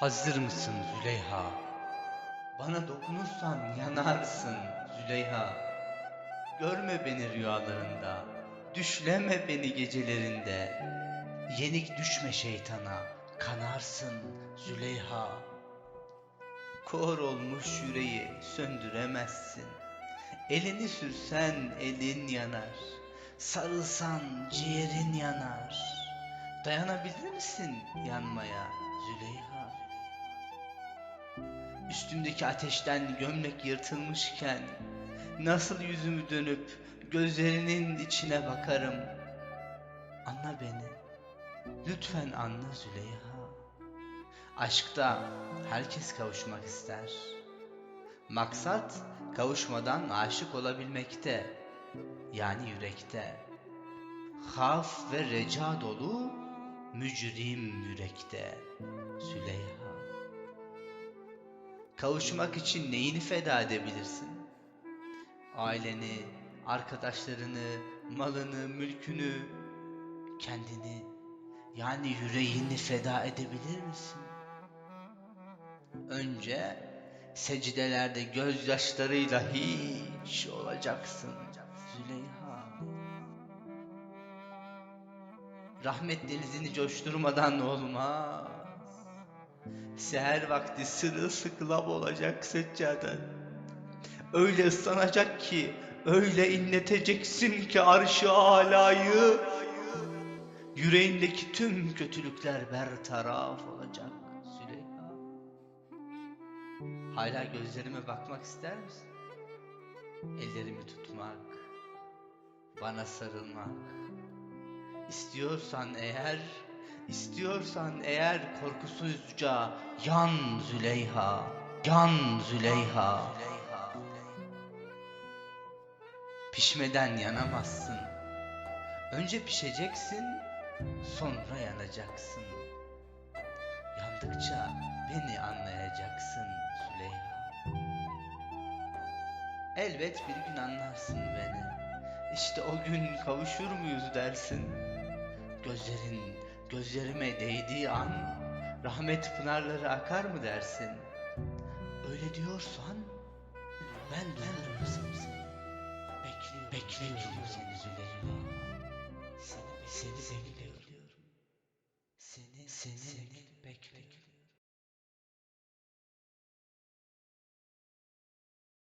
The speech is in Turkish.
Hazır mısın Züleyha? Bana dokunursan yanarsın Züleyha. Görme beni rüyalarında, düşleme beni gecelerinde. Yenik düşme şeytana, kanarsın Züleyha. Kor olmuş yüreği söndüremezsin. Elini sürsen elin yanar. Sarılsan ciğerin yanar. Dayanabilir misin yanmaya Züleyha? Üstümdeki ateşten gömlek yırtılmışken nasıl yüzümü dönüp gözlerinin içine bakarım? Anla beni. Lütfen anla Züleyha. Aşkta herkes kavuşmak ister. Maksat kavuşmadan aşık olabilmekte. Yani yürekte. Haf ve reca dolu mücrim yürekte. Züleyha. Kavuşmak için neyini feda edebilirsin? Aileni, arkadaşlarını, malını, mülkünü, kendini, yani yüreğini feda edebilir misin? Önce secdelerde gözyaşlarıyla hiç olacaksın Züleyha. Rahmet denizini coşturmadan olmaz. Seher vakti sırılsıklam olacak seccaden. Öyle ıslanacak ki, öyle inleteceksin ki arşı alayı. Yüreğindeki tüm kötülükler bertaraf olacak Züleyha. Hala gözlerime bakmak ister misin? Ellerimi tutmak, bana sarılmak. İstiyorsan eğer, istiyorsan eğer korkusuzca yan Züleyha, yan Züleyha. Pişmeden yanamazsın. Önce pişeceksin, sonra yanacaksın. Yandıkça beni anlayacaksın Züleyha. Elbet bir gün anlarsın beni. İşte o gün kavuşur muyuz dersin. Gözlerin gözlerime değdiği an rahmet pınarları akar mı dersin? Öyle diyorsan ben duyarım seni. Bekliyorum, bekliyorum seni Züleyha. Seni, seni bekliyorum. Seni, seni, seni